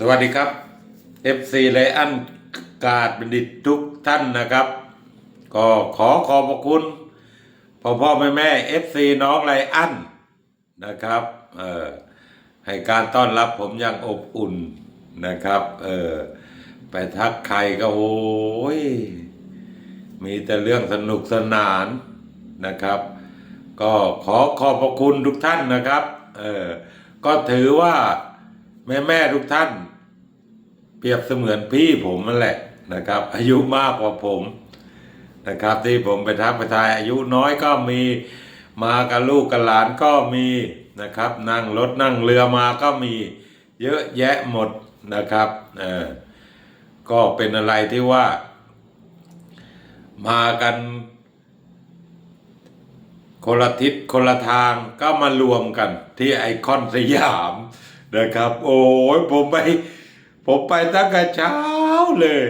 สวัสดีครับ FC ไลอันกาดบัณฑิตทุกท่านนะครับ ก็ขอขอบพระคุณพ่อพ่อแม่แม่ FC น้องไลอันนะครับเออให้การต้อนรับผมอย่างอบอุ่นนะครับเออไปทักใครก็โอ้ยมีแต่เรื่องสนุกสนานนะครับ ก็ขอขอบพระคุณทุกท่านนะครับเออก็ถือว่าแม่แม่ทุกท่าน เปรียบเสมือนพี่ผมนั่นแหละนะครับ อายุมากกว่าผมนะครับ ที่ผมไปทักไปทายอายุน้อยก็มีมากับลูกกับหลานก็มีนะครับ นั่งรถนั่งเรือมาก็มีเยอะแยะหมดนะครับเออก็เป็นอะไรที่ว่า มากัน คนละทิศคนละทางก็มารวมกันที่ไอคอนสยามนะครับ โอ้ยผมไป ผมไปตั้งแต่เช้าเลย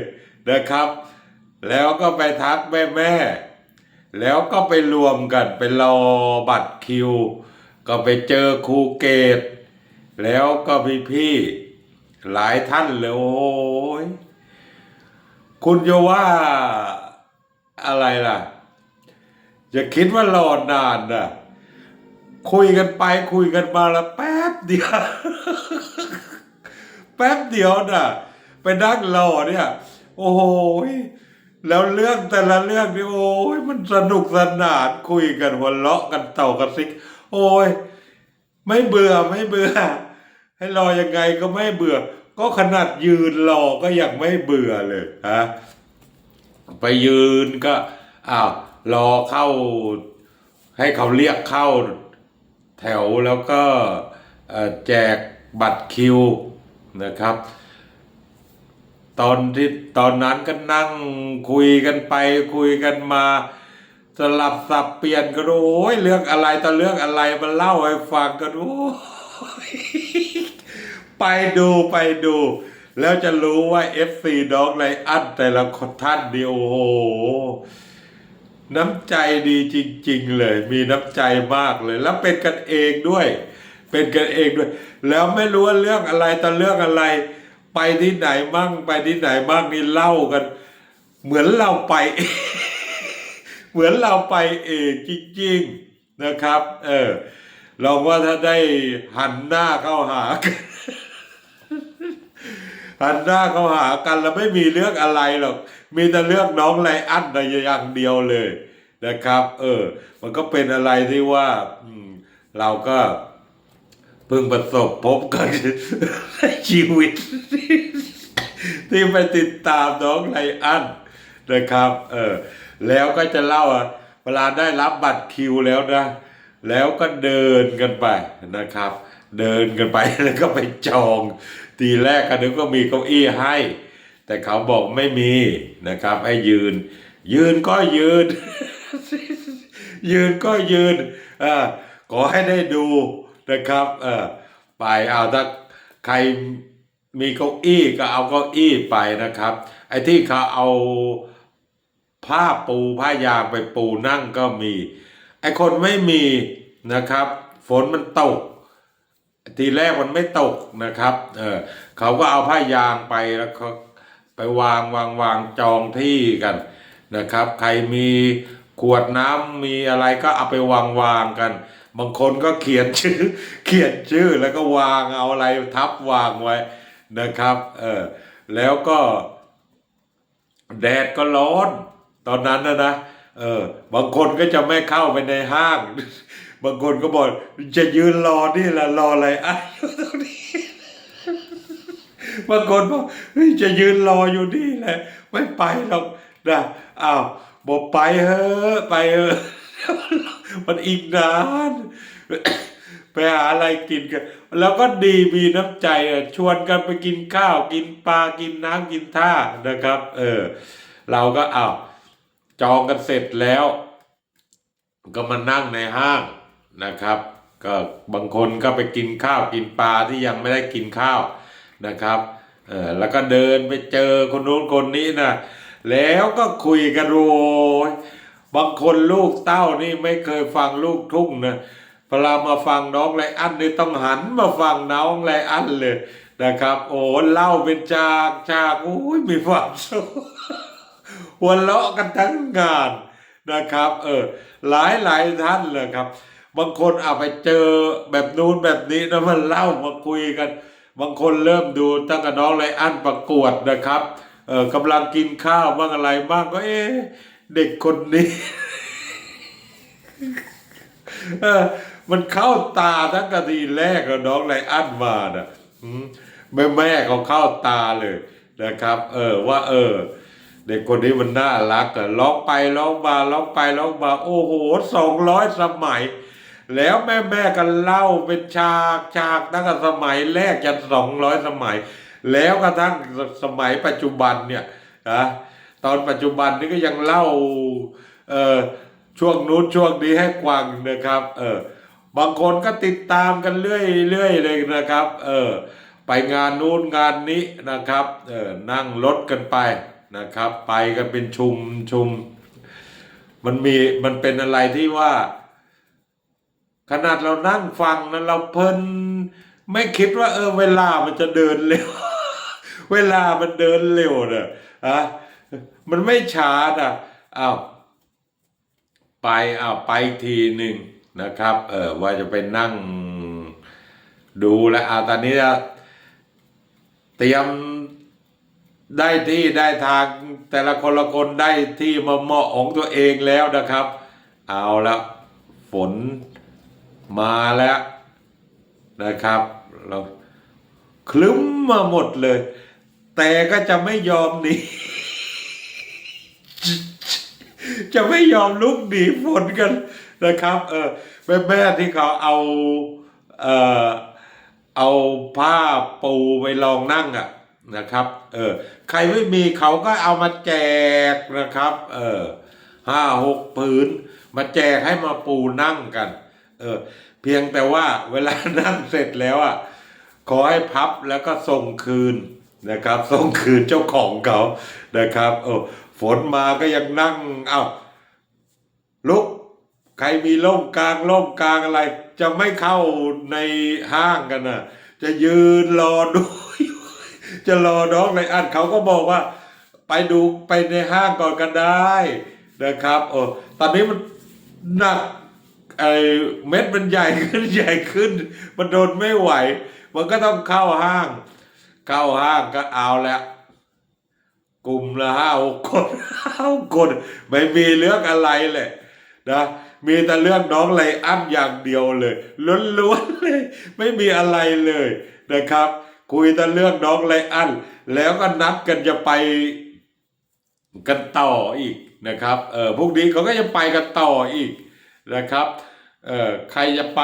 นะครับ แล้วก็ไปทักแม่แม่ แล้วก็ไปรวมกันไปรอบัตรคิว ก็ไปเจอครูเกต แล้วก็พี่พี่หลายท่านเลยโอ้ยคุณจะว่าอะไรล่ะ อย่าคิดว่ารอนานนะคุยกันไปคุยกันมาแล้วแป๊บเดียว แป๊บเดียวน่ะไปนั่งรอเนี่ย โอ้โหแล้วเรื่องแต่ละเรื่องนี่โอ้ยมันสนุกสนานคุยกันหัวเราะกันเต่ากระซิก โอ้ย ไม่เบื่อไม่เบื่อ ให้รอยังไงก็ไม่เบื่อ ก็ขนาดยืนรอก็ยังไม่เบื่อเลยฮะไปยืนก็อ้าวรอเข้า ให้เขาเรียกเข้า แถวแล้วก็แจกบัตรคิว นะครับ ตอนที่ตอนนั้นก็นั่งคุยกันไปคุยกันมา สลับสับเปลี่ยนกันโอ้ยเรื่องอะไรต่อเรื่องอะไรมาเล่าให้ฟังกันโอ้ยไปดูไปดูแล้วจะรู้ว่า FC น้องไลอันแต่ละคนท่านดีโอ้โห น้ำใจดีจริง ๆ เลย มีน้ำใจมากเลย แล้วเป็นกันเองด้วย เป็นกันเองด้วย แล้วไม่รู้ว่าเรื่องอะไรต่อเรื่องอะไร ไปที่ไหนมั่งไปที่ไหนบ้างนี่เล่ากัน เหมือนเราไป เหมือนเราไปเองจริงๆนะครับ เออลองว่าถ้าได้หันหน้าเข้าหากันหันหน้าเข้าหากันแล้วไม่มีเรื่องอะไรหรอก มีแต่เรื่องน้องไลอันในอย่างเดียวเลยนะครับ เออ มันก็เป็นอะไรที่ว่าเราก็ เพิ่งประสบพบกันในชีวิต ที่ไปติดตามน้องไลอันนะครับ เออแล้วก็จะเล่าอะเวลาได้รับบัตรคิวแล้วนะ แล้วก็เดินกันไปนะครับ เดินกันไปแล้วก็ไปจอง ทีแรกก็นึกว่ามีเก้าอี้ให้ แต่เขาบอกไม่มีนะครับ ให้ยืน ยืนก็ยืน ยืนก็ยืนเออขอให้ได้ดู นะครับ เออไปเอาถ้าใครมีเก้าอี้ก็เอาเก้าอี้ไปนะครับ ไอ้ที่เขาเอาผ้าปูผ้ายางไปปูนั่งก็มี ไอ้คนไม่มีนะครับ ฝนมันตก ทีแรกมันไม่ตกนะครับ เออเขาก็เอาผ้ายางไปแล้วเขาไปวางวางวางจองที่กันนะครับ ใครมีขวดน้ำมีอะไรก็เอาไปวางวางกัน บางคนก็เขียนชื่อ เขียนชื่อแล้วก็วางเอาอะไรทับวางไว้นะครับ เออแล้วก็แดดก็ร้อน ตอนนั้นนะนะเออบางคนก็จะไม่เข้าไปในห้าง บางคนก็บอกจะยืนรอนี่แหละรออะไรอะตรงนี้บางคนบอกเฮ้ยจะยืนรออยู่นี่แหละ ไม่ไปหรอกนะอ้าวบอกไปเถอไปเถอ มันอีกนานไปหาอะไรกินกัน แล้วก็ดีมีน้ำใจชวนกันไปกินข้าว กินปลากินน้ำกินท่านะครับ เออ เราก็อ้าวจองกันเสร็จแล้ว ก็มานั่งในห้างนะครับ ก็บางคนก็ไปกินข้าวกินปลาที่ยังไม่ได้กินข้าวนะครับเออแล้วก็เดินไปเจอคนนู้นคนนี้นะแล้วก็คุยกันโอย บางคนลูกเต้านี่ไม่เคยฟังลูกทุ่งนะเวลามาฟังน้องไรอันนี่ต้องหันมาฟังน้องไรอันเลยนะครับ โอ้เล่าเป็นจากจากโอ้ยมีความสุขหัวเราะกันทั้งงานนะครับ เออ หลายหลายท่านเลยครับ บางคนเอาไปเจอแบบนู้นแบบนี้แล้วมันเล่ามาคุยกัน บางคนเริ่มดูตั้งแต่น้องไรอันประกวดนะครับเออกำลังกินข้าวบ้างอะไรบ้างก็เอ๊ เด็กคนนี้มันเข้าตาทั้งกะทีแรกกับน้องไรอันมาน่ะแม่แม่เขาเข้าตาเลยนะครับ เออว่า เออ เด็กคนนี้มันน่ารักอะร้องไปร้องมาร้องไปร้องมาโอ้โหสองร้อยสมัย แล้วแม่แม่กันเล่าเป็นฉากฉากตั้งแต่สมัยแรกจนสองร้อยสมัย แล้วกระทั่งสมัยปัจจุบันเนี่ยนะ ตอนปัจจุบันนี้ก็ยังเล่าเออช่วงนู้นช่วงนี้ให้กวางนะครับเออบางคนก็ติดตามกันเรื่อยเรื่อยเลยนะครับเออไปงานนู้นงานนี้นะครับเออนั่งรถกันไปนะครับ ไปกันเป็นชุมชุมมันมีมันเป็นอะไรที่ว่า ขนาดเรานั่งฟังนั้นเราเพลินไม่คิดว่า เออ เวลามันจะเดินเร็ว เวลามันเดินเร็วเนอะอะ มันไม่ช้านะอ้าวไปอ้าวไปทีหนึ่งนะครับ เออว่าจะไปนั่งดูแลอาตอนนี้จะเตรียมได้ที่ได้ทางแต่ละคนละคนได้ที่มาเหมาะของตัวเองแล้วนะครับ เอาละฝนมาแล้วนะครับเราคลึ้มมาหมดเลย แต่ก็จะไม่ยอมหนี จะไม่ยอมลุกหนีฝนกันนะครับ เออแม่แม่ที่เขาเอาเอ่อเอาผ้าปูไปลองนั่งอะนะครับ เออใครไม่มีเขาก็เอามาแจกนะครับ เออห้าหกผืน มาแจกให้มาปูนั่งกัน เออเพียงแต่ว่าเวลานั่งเสร็จแล้วอะขอให้พับแล้วก็ส่งคืนนะครับ ส่งคืนเจ้าของเขานะครับเออ ฝนมาก็ยังนั่งเอ้าลุกใครมีร่มกลางร่มกลางอะไร จะไม่เข้าในห้างกันนะจะยืนรอดูจะรอน้องไรอันเขาก็บอกว่า ไปดูไปในห้างก่อนก็ได้นะครับโอ้ตอนนี้มันหนักไอ้เม็ดมันใหญ่ขึ้นใหญ่ขึ้น มันโดนไม่ไหว มันก็ต้องเข้าห้าง เข้าห้างก็เอาแล้ว กลุ่มละห้าหกคนห้าหกคนไม่มีเรื่องอะไรเลยนะมีแต่เรื่องน้องไรอันอย่างเดียวเลยล้วนๆเลย ไม่มีอะไรเลยนะครับ คุยแต่เรื่องน้องไรอันแล้วก็นัดกันจะไปกันต่ออีกนะครับเออพวกนี้เขาก็จะไปกันต่ออีกนะครับเออใครจะไป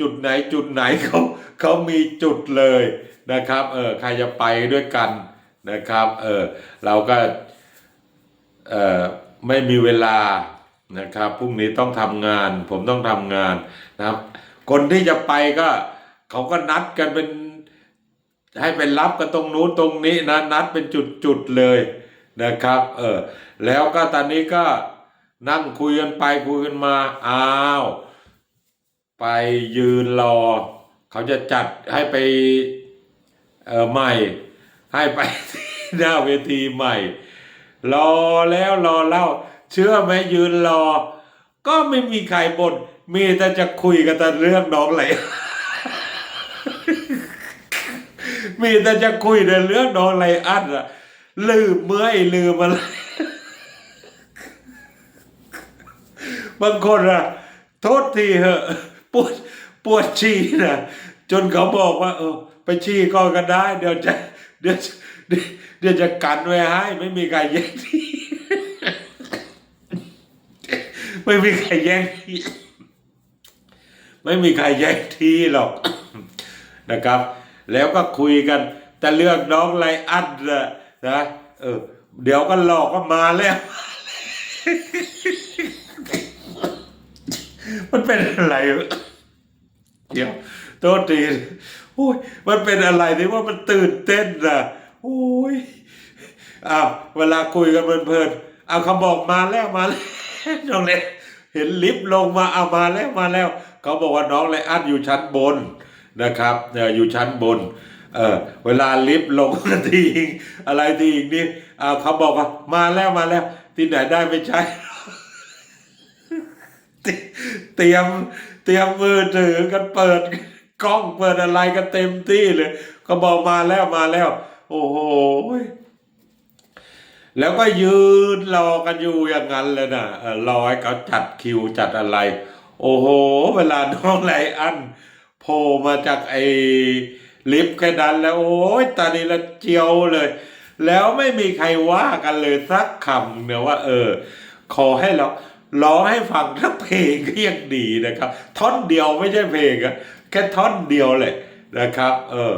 จุดไหนจุดไหนเขาเขามีจุดเลยนะครับเออใครจะไปด้วยกัน นะครับเออเราก็เออไม่มีเวลานะครับพรุ่งนี้ต้องทำงาน ผมต้องทำงานนะครับ คนที่จะไปก็เขาก็นัดกันเป็นให้ไปรับกันตรงนู้นตรงนี้นะนัดเป็นจุดๆเลยนะครับเออแล้วก็ตอนนี้ก็นั่งคุยกันไปคุยกันมาอ้าวไปยืนรอ เขาจะจัดให้ไปเออใหม่ ให้ไปหน้าเวทีใหม่ รอแล้วรอเล่า เชื่อไหมยืนรอ ก็ไม่มีใครบน่นมีแต่จะคุยกันแต่เรื่องน้องไหลมีแต่จะคุยแต่เรื่องน้องไรอันอะลืมเมื่อยลืมอะไรบางคนอะโทษทีเหอะปวดปวดฉี่นะจนเขาบอกว่า เออ ไปฉี่ก่อนก็ได้ เดี๋ยวจะ เดี๋ยวจะเดี๋ยวจะกันไว้ให้ไม่มีใครแย่งที่ไม่มีใครแย่งที่ไม่มีใครแย่งที่หรอกนะครับ แล้วก็คุยกัน แต่เรื่องน้องไรอันนะนะเออเดี๋ยวก็หลอกก็มาแล้ว มันเป็นอะไร เดี๋ยวโทษที อ้ยมันเป็นอะไรที่ว่ามันตื่นเต้นนะโอ้ยอ้าวเวลาคุยกันเพลินๆเอาเขาบอกมาแล้วมาแล้วน้องเล็กเห็นลิฟต์ลงมาเอามาแล้วมาแล้ว เขาบอกว่าน้องไรอันอยู่ชั้นบนนะครับอออยู่ชั้นบนเออเวลาลิฟต์ลงทีอีกอะไรทีอีกนี่อ่าเขาบอกว่ามาแล้วมาแล้ว ที่ไหนได้ไม่ใช่เตรียมเตรียมมือถือกันเปิด กล้องเปิดอะไรกันเต็มที่เลย ก็บอกมาแล้วมาแล้ว โอ้โหแล้วก็ยืนรอกันอยู่อย่างนั้นเลยนะรอให้เขาจัดคิวจัดอะไร โอ้โห เวลาน้องไลอันโผล่มาจากไอ้ลิฟต์แค่นั้นแล้ว โอ้ยตอนนี้ละเจียวเลย แล้วไม่มีใครว่ากันเลยสักคำเนี่ยว่า เออ ขอให้เราร้องให้ฟังทั้งเพลงก็ยังดีนะครับ ท่อนเดียวไม่ใช่เพลงอะ แค่ท่อนเดียวเลยนะครับ เออ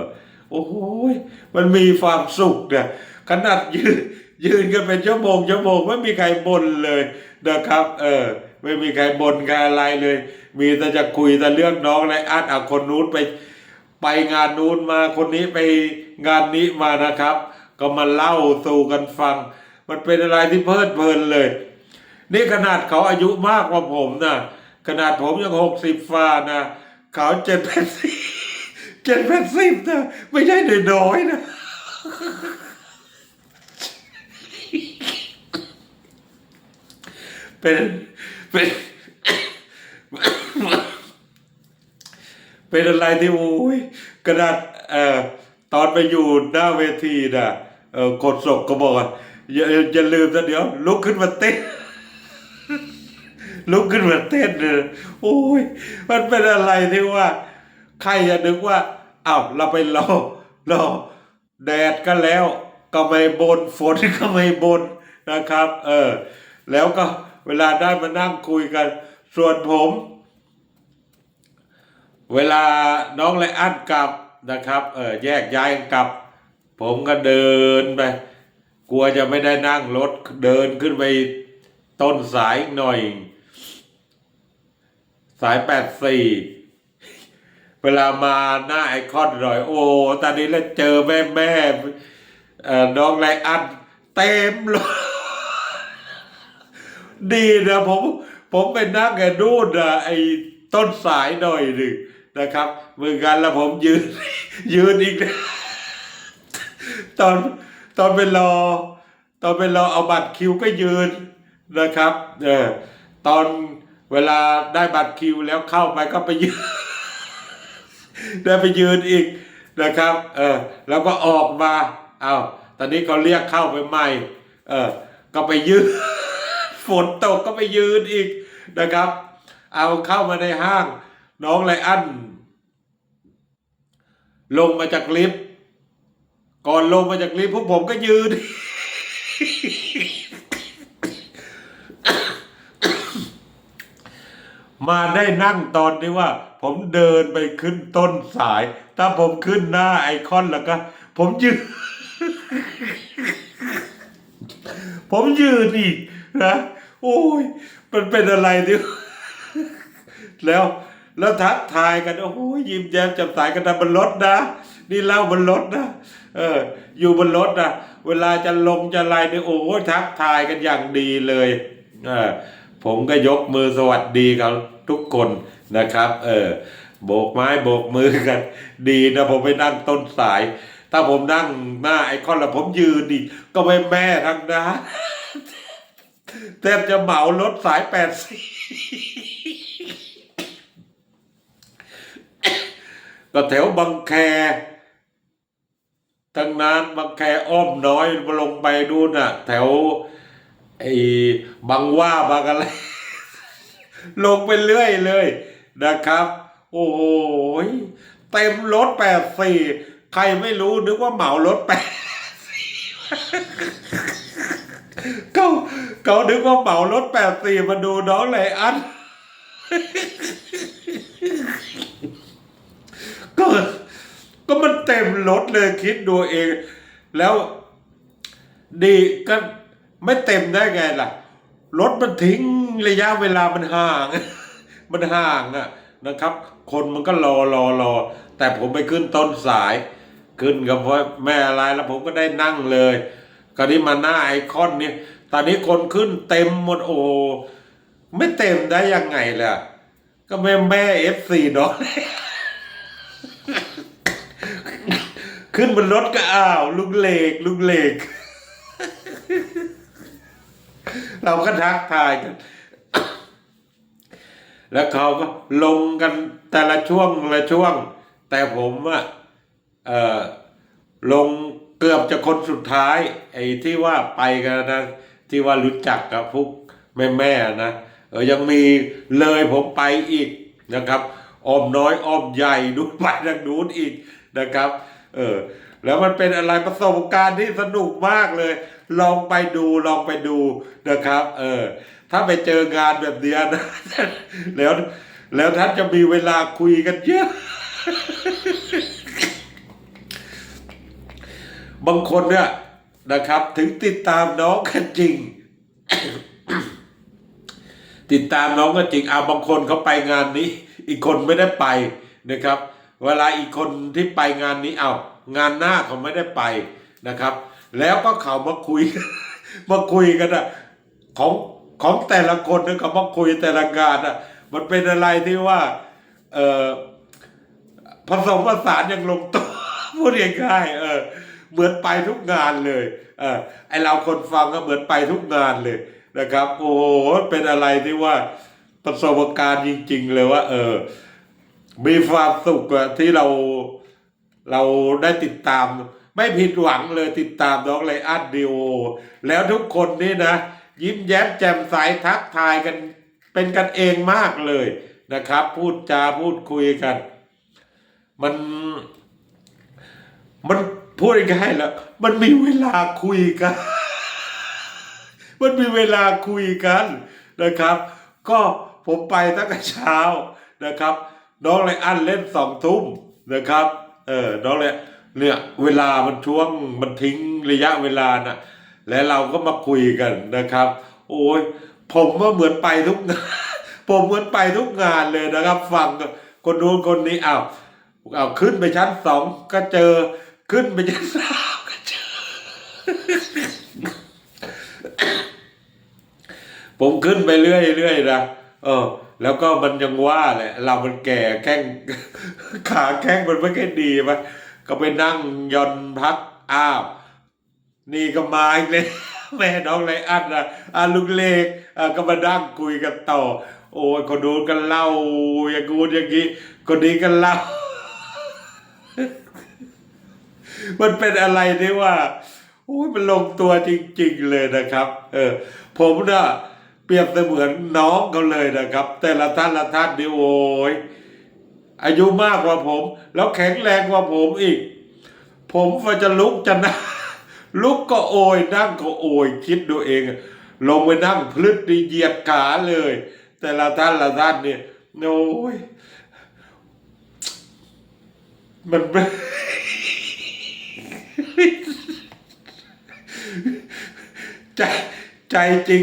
โอ้โหมันมีความสุขเนี่ยขนาดยืนยืนกันเป็นชั่วโมงชั่วโมงไม่มีใครบ่นเลยนะครับ เออ ไม่มีใครบ่นกันอะไรเลย มีแต่จะคุยแต่เรื่องน้องและอัดเอาคนนู้นไป ไปงานนู้นมาคนนี้ไปงานนี้มานะครับ ก็มาเล่าสู่กันฟัง มันเป็นอะไรที่เพลิดเพลินเลย นี่ขนาดเขาอายุมากกว่าผมนะขนาดผมยังหกสิบฟ้านะ ขาเจ็ดแปดสิบเจ็ดแปดสิบนะไม่ใช่น้อยๆนะเป็นเป็นเป็นอะไรที่โอ้ยกระดาษเอ่อตอนไปอยู่หน้าเวทีนะเออโคดศกก็บอกว่าอย่าอย่าลืมนะเดี๋ยวลุกขึ้นมาเต้น ลุกขึ้นมาเต้นเลยโอ้ยมันเป็นอะไรที่ว่า ใครจะนึกว่าอ้าวเราไปรอรอแดดก็แล้ว ก็ไม่บนฝนก็ไม่บนนะครับ เออ แล้วก็เวลาได้มานั่งคุยกัน ส่วนผม เวลาน้องไลอันกลับนะครับเออแยกย้ายกันกลับ ผมก็เดินไปกลัวจะไม่ได้นั่งรถเดินขึ้นไปต้นสายหน่อย สายแปดสี่เวลามาหน้าไอคอนหน่อย โอ้ตอนนี้แล้วเจอแม่แม่เอ่อน้องไลอันเต็มเลยดีนะผมผมไปนั่งกับนู่นนะไอต้นสายหน่อยหนึ่งนะครับเมือกันแล้วผมยืน ยืนอีกนะตอนตอนไปรอ ตอนไปรอเอาบัตรคิวก็ยืนนะครับ เออตอน เวลาได้บัตรคิวแล้วเข้าไปก็ไปยืน ได้ไปยืนอีกนะครับ เออแล้วก็ออกมาเอาตอนนี้เขาเรียกเข้าไปใหม่ เออก็ไปยืน ฝนตกก็ไปยืนอีกนะครับ เอาเข้ามาในห้าง น้องไลอันลงมาจากลิฟต์ก่อนลงมาจากลิฟต์พวกผมก็ยืน มาได้นั่งตอนที่ว่า ผมเดินไปขึ้นต้นสาย ถ้าผมขึ้นหน้าไอคอนแล้วก็ ผมยืน ผมยืนอีกนะโอ้ย มันเป็นอะไรที่แล้วแล้วทักทายกัน โอ้โหยิ้มแย้มแจ่มใสกันนะบนรถนะ นี่เล่าบนรถนะเออ อยู่บนรถนะเวลาจะลงจะอะไรเนี่ยโอ้โหทักทายกันอย่างดีเลย เออผมก็ยกมือสวัสดีเขา ทุกคนนะครับ เออโบกไม้โบกมือกัน ดีนะผมไปนั่งต้นสาย ถ้าผมนั่งหน้าไอคอนแล้วผมยืนดิก็ไม่แม่ทั้งนะแทบจะเหมารถสายแปดสี่ก็แถวบางแคทั้งนั้นบางแคอ้อมน้อยลงไปดูน่ะ แถวไอ้บางว่าบางอะไร ลงไปเรื่อยเลยนะครับ โอ้โหยเต็มรถแปดสี่ใครไม่รู้นึกว่าเหมารถแปดสี่เขาเขานึกว่าเหมารถแปดสี่มาดูน้องไลอันก็ก็มันเต็มรถเลยคิดดูเอง แล้วดีก็ไม่เต็มได้ไงล่ะ รถมันทิ้งระยะเวลามันห่าง มันห่างอะนะครับ คนมันก็รอรอรอ แต่ผมไปขึ้นต้นสาย ขึ้นกับพ่อแม่อะไรแล้วผมก็ได้นั่งเลยคราวนี้มาหน้าไอคอนเนี่ยตอนนี้คนขึ้นเต็มหมดโอ้ไม่เต็มได้ยังไงล่ะ ก็แม่แม่เอฟซีเนาะขึ้นบนรถก็อ้าวลุงเหล็กลุงเหล็ก เราก็ทักทายกัน แล้วเขาก็ลงกันแต่ละช่วงละช่วง แต่ผมอะเอ่อลงเกือบจะคนสุดท้าย ไอ้ที่ว่าไปกันนะที่ว่ารู้จักกับพวกแม่แม่ๆนะเออยังมีเลยผมไปอีกนะครับออมน้อยออมใหญ่นู้นไปทางนู้นอีกนะครับ เออแล้วมันเป็นอะไรประสบการณ์ที่สนุกมากเลย ลองไปดูลองไปดูนะครับ เออ ถ้าไปเจองานแบบเนี้ยนะแล้วแล้วท่านจะมีเวลาคุยกันเยอะ บางคนเนี่ยนะครับ ถึงติดตามน้องกันจริง ติดตามน้องก็จริงเอาบางคนเขาไปงานนี้ อีกคนไม่ได้ไปนะครับ เวลาอีกคนที่ไปงานนี้เอางานหน้าเขาไม่ได้ไปนะครับ แล้วก็เขามาคุย มาคุยกันอะของของแต่ละคนนี่ยเขามาคุยแต่ละงานอะมันเป็นอะไรที่ว่า เออผสมผสานอย่างลงตัวพูดง่ายๆเออ เหมือนไปทุกงานเลย เออไอเราคนฟังก็เหมือนไปทุกงานเลยนะครับ โอ้โหเป็นอะไรที่ว่าประสบการณ์จริง ๆ เลยว่า เออ มีความสุขที่เราเราได้ติดตาม ไม่ผิดหวังเลยติดตามน้องไลอันดีโอแล้วทุกคนนี่นะ ยิ้มแย้มแจ่มใสทักทายกันเป็นกันเองมากเลยนะครับ พูดจาพูดคุยกัน มัน มันพูดง่ายๆแล้วมันมีเวลาคุยกัน มันมีเวลาคุยกันนะครับ ก็ผมไปตั้งแต่เช้านะครับ น้องเลอันเล่นสองทุ่มนะครับ เออ น้องเล เนี่ยเวลามันช่วงมันทิ้งระยะเวลานะและเราก็มาคุยกันนะครับ โอ้ยผมว่าเหมือนไปทุกงานผมเหมือนไปทุกงานเลยนะครับ ฟังคนนู้นคนนี้อ้าวเอาขึ้นไปชั้นสองก็เจอขึ้นไปชั้นสามก็เจอ ผมขึ้นไปเรื่อยๆนะเออแล้วก็มันยังว่าแหละเรามันแก่แข้งขาแข้งมันไม่ค่อยดีมะ ก็ไปนั่งยอนพักอ้าวนี่ก็มาอีกเลยแม่น้องไรอันนะอาลุงเล็กอะก็มานั่งคุยกันต่อ โอ้ยคนดูกันเล่าอย่างกูอย่างนี้คนนี้กันเล่า มันเป็นอะไรที่ว่าโอ้ยมันลงตัวจริง ๆ เลยนะครับ เออ ผมน่ะเปรียบเสมือนน้องเขาเลยนะครับ แต่ละท่านละท่านนี่โอ้ย อายุมากกว่าผม แล้วแข็งแรงกว่าผมอีก ผมว่าจะลุกจะนั่งลุกก็โอยนั่งก็โอยคิดดูเอง ลงไปนั่งพลึดดีเหยียดขาเลย แต่ละท่านละท่านเนี่ยโอ้ยมันใจใจจริง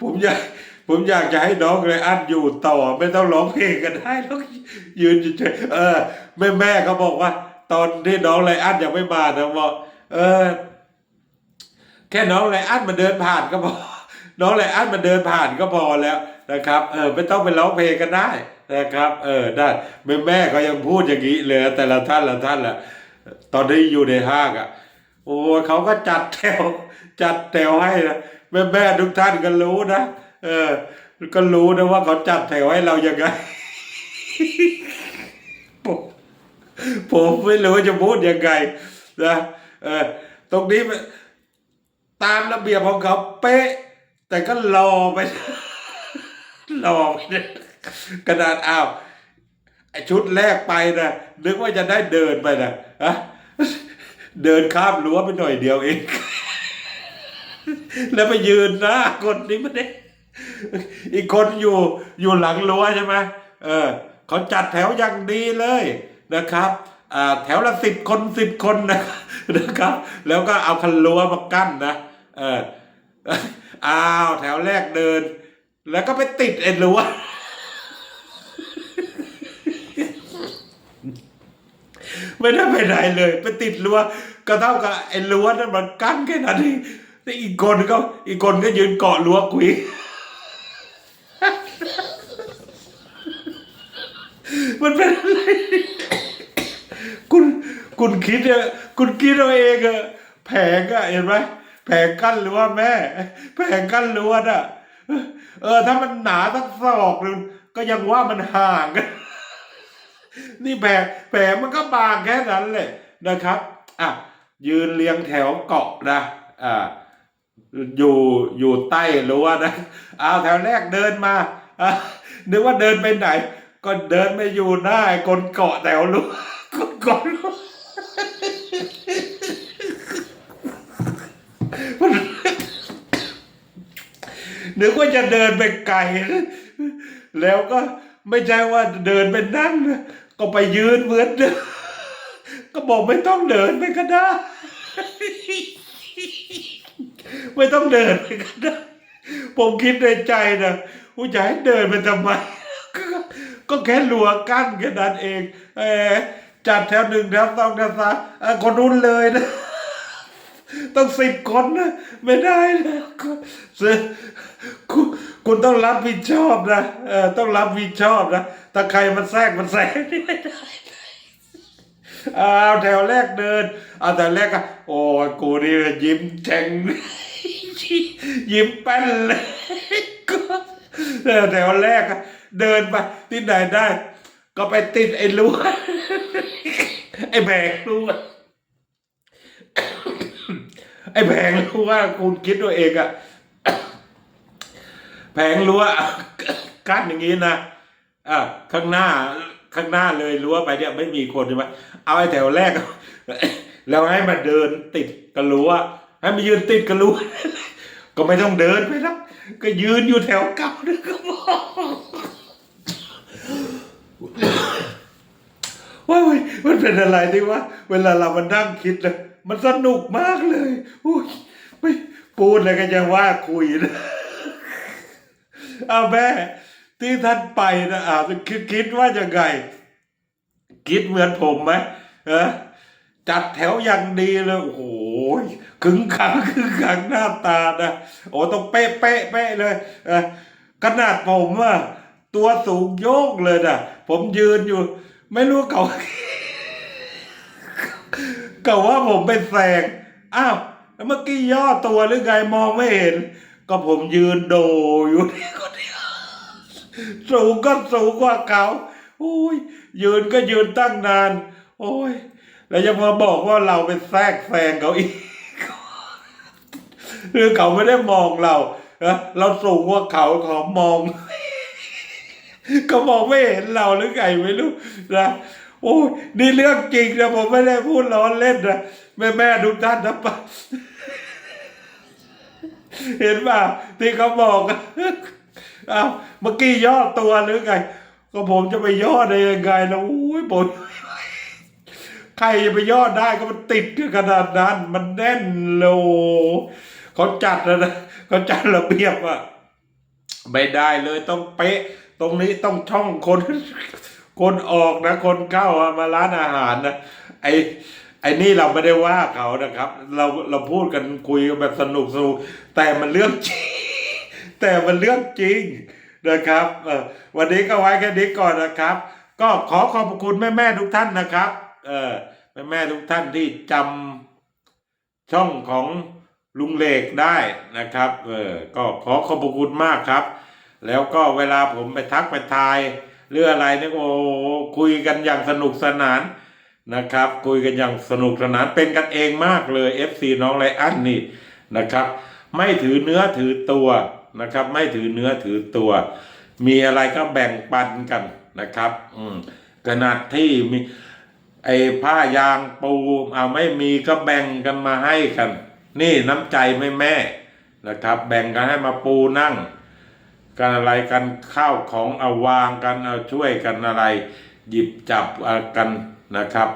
ผมอยาก ผมอยากจะให้น้องเลยอันอยู่ต่อ ไม่ต้องร้องเพลงกันได้แล้วยืนเฉยเออ แม่แม่เขาบอกว่า ตอนที่น้องไรอันยังไม่มานะบอกเออ แค่น้องไรอันมาเดินผ่านก็พอน้องไรอันมาเดินผ่านก็พอแล้วนะครับ เออ ไม่ต้องไปร้องเพลงกันได้นะครับ เออได้แม่แม่ก็ยังพูดอย่างนี้เลยแต่ละท่านละท่านแหละตอนที่อยู่ในห้างอะ โอ้เขาก็จัดแถวจัดแถวให้นะแม่แม่ทุกท่านก็รู้นะ เออ ก็รู้นะว่าเขาจัดแถวให้เรายังไงผมผมไม่รู้จะพูดยังไงนะเออตรงนี้ตามระเบียบของเขาเป๊ะ แต่ก็รอไปรอไปกระดาษอ้าวชุดแรกไปนะนึกว่าจะได้เดินไปนะฮะเดินข้ามรั้วไปหน่อยเดียวเอง แล้วไปยืนหน้าคนนี้ไม่ได้ อีกคนอยู่อยู่หลังรั้วใช่ไหมเออเขาจัดแถวอย่างดีเลยนะครับแถวละสิบคนสิบคนนะนะครับ แล้วก็เอาคันรั้วมากั้นนะเอออ้าวแถวแรกเดิน แล้วก็ไปติดไอ้รั้วไม่ได้ไปไหนเลย ไปติดรั้วก็เท่ากับไอ้รั้วนั่นมันกั้นแค่นั้นเองแต่อีกคนก็อีกคนก็ยืนเกาะรั้วคุย มันเป็นอะไร คุณ คุณคิดเนี่ยคุณคิดเอาเองอะแผงอะเห็นไหมแผงกั้นหรือว่าแม่ แผงกั้นล้วนอะเออ ถ้ามันหนาสักศอกหนึ่งก็ยังว่ามันห่างกันนี่แผงแผงมันก็บางแค่นั้นแหละนะครับอะยืนเรียงแถวเกาะนะอ่าอยู่อยู่ใต้รั้วนะเอาแถวแรกเดินมาอะนึกว่าเดินไปไหน ก็เดินไปอยู่หน้าคนเกาะแถวรั้วคนเกาะรั้วมันนึกว่าจะเดินไปไกลแล้วก็ไม่ใช่ว่าเดินไปนั่งนะก็ไปยืนเหมือนเดิมก็บอกไม่ต้องเดินไปก็ได้ ไม่ต้องเดินไปก็ได้ ผมคิดในใจนะผู้ชายเดินไปทำไม ก็แค่หลัวกั้นแค่นั้นเองเออจัดแถวหนึ่งแถวสองแถวสามคนนู้นเลยนะ ต้องสิบคนนะ ไม่ได้นะคุณคุณต้องรับผิดชอบนะเออต้องรับผิดชอบนะถ้าใครมันแทรกมันแทรกไม่ได้เอาแถวแรกเดินเอาแถวแรกก็โอ้ยกูนี่ยิ้มแฉ่งยิ้มแป้นเลยก็แถวแรกอะ เดินไปที่ไหนได้ ก็ไปติดไอ้รั้วไอ้แบกรั้วไอ้แผงรั้วคุณคิดตัวเองอะแผงรั้วกั้นอย่างนี้นะอะข้างหน้าข้างหน้าเลยรั้วไปเนี่ยไม่มีคนใช่ไหมเอาไอ้แถวแรกแล้วให้มาเดินติดกับรั้วให้มายืนติดกับรั้วก็ไม่ต้องเดินไปแล้วก็ยืนอยู่แถวเก่านึกก็พอ ว้ายมันเป็นอะไรที่ว่าเวลาเรามานั่งคิดนะมันสนุกมากเลยอุ้ยไม่พูดเลยก็ยังว่าคุยนะเอาแม่ที่ท่านไปนะอาคิดคิดว่ายังไง คิดเหมือนผมไหมเออจัดแถวอย่างดีเลยโอ้โหขึงขังขึงขังหน้าตานะโอ้ต้องเป๊ะเป๊ะเป๊ะเลยเอขนาดผมอะ ตัวสูงโยกเลยนะผมยืนอยู่ ไม่รู้เขาเขาว่าผมเป็นแสงอ้าวแล้วเมื่อกี้ย่อตัวหรือไงมองไม่เห็น ก็ผมยืนโดอยู่นี่คนเดียวสูงก็สูงกว่าเขาโอ้ยยืนก็ยืนตั้งนาน โอ้ย แล้วยังมาบอกว่าเราเป็นแทรกแซงเขาอีกคือเขาไม่ได้มองเราเราสูงกว่าเขาเขามอง เขามองไม่เห็นเราหรือไงไม่รู้นะโอ้ยนี่เรื่องจริงนะผมไม่ได้พูดล้อเล่นนะแม่แม่ๆทุกท่านนะปะเห็นป่ะที่เขาบอกอะอ้าวเมื่อกี้ย่อตัวหรือไง ก็ผมจะไปย่อได้ยังไงนะอุ้ยผมใครจะไปย่อได้ก็มันติดกันขนาดนั้น มันแน่นโลเขาจัดนะเขาจัดระเบียบอะไม่ได้เลยต้องเป๊ะ ตรงนี้ต้องช่องคน คนออกนะ คนเข้ามาร้านอาหารนะไอไอ้นี่เราไม่ได้ว่าเขานะครับ เราเราพูดกันคุยกันแบบสนุกสนุกแต่มันเรื่องจริง แต่มันเรื่องจริงนะครับวันนี้ก็ไว้แค่นี้ก่อนนะครับ ก็ขอขอบคุณแม่แม่ทุกท่านนะครับ เออแม่แม่ทุกท่านที่จำช่องของลุงเหลกได้นะครับ เออก็ขอขอบคุณมากครับ แล้วก็เวลาผมไปทักไปทายหรืออะไรเนี่ยโอ้คุยกันอย่างสนุกสนานนะครับ คุยกันอย่างสนุกสนานเป็นกันเองมากเลย FC น้องไลอันนี่นะครับ ไม่ถือเนื้อถือตัวนะครับ ไม่ถือเนื้อถือตัว มีอะไรก็แบ่งปันกันนะครับ อืมขนาดที่มีไอ้ผ้ายางปูเอาไม่มีก็แบ่งกันมาให้กัน นี่น้ำใจแม่แม่นะครับ แบ่งกันให้มาปูนั่ง กันอะไรกันข้าวของเอาวางกันเอาช่วยกันอะไร หยิบจับกันนะครับ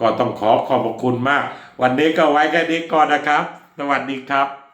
ก็ต้องขอขอบคุณมาก วันนี้ก็ไว้แค่นี้ก่อนนะครับ สวัสดีครับ